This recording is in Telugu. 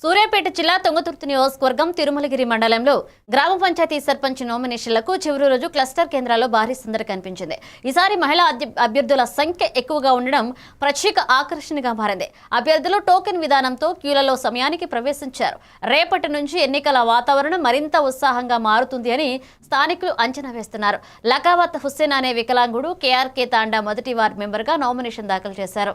సూర్యాపేట జిల్లా తొంగతుర్తి నియోజకవర్గం తిరుమలగిరి మండలంలో గ్రామ పంచాయతీ సర్పంచ్ నామినేషన్లకు చివరి రోజు క్లస్టర్ కేంద్రాల్లో భారీ సందడి కనిపించింది. ఈసారి మహిళా అభ్యర్థుల సంఖ్య ఎక్కువగా ఉండడం ప్రత్యేక ఆకర్షణగా మారింది. అభ్యర్థులు టోకెన్ విధానంతో క్యూలలో సమయానికి ప్రవేశించారు. రేపటి నుంచి ఎన్నికల వాతావరణం మరింత ఉత్సాహంగా మారుతుంది అని స్థానికులు అంచనా వేస్తున్నారు. లకావత్ హుస్సేన్ అనే వికలాంగుడు కేఆర్కే తాండా మొదటి వార్డు మెంబర్గా నామినేషన్ దాఖలు చేశారు.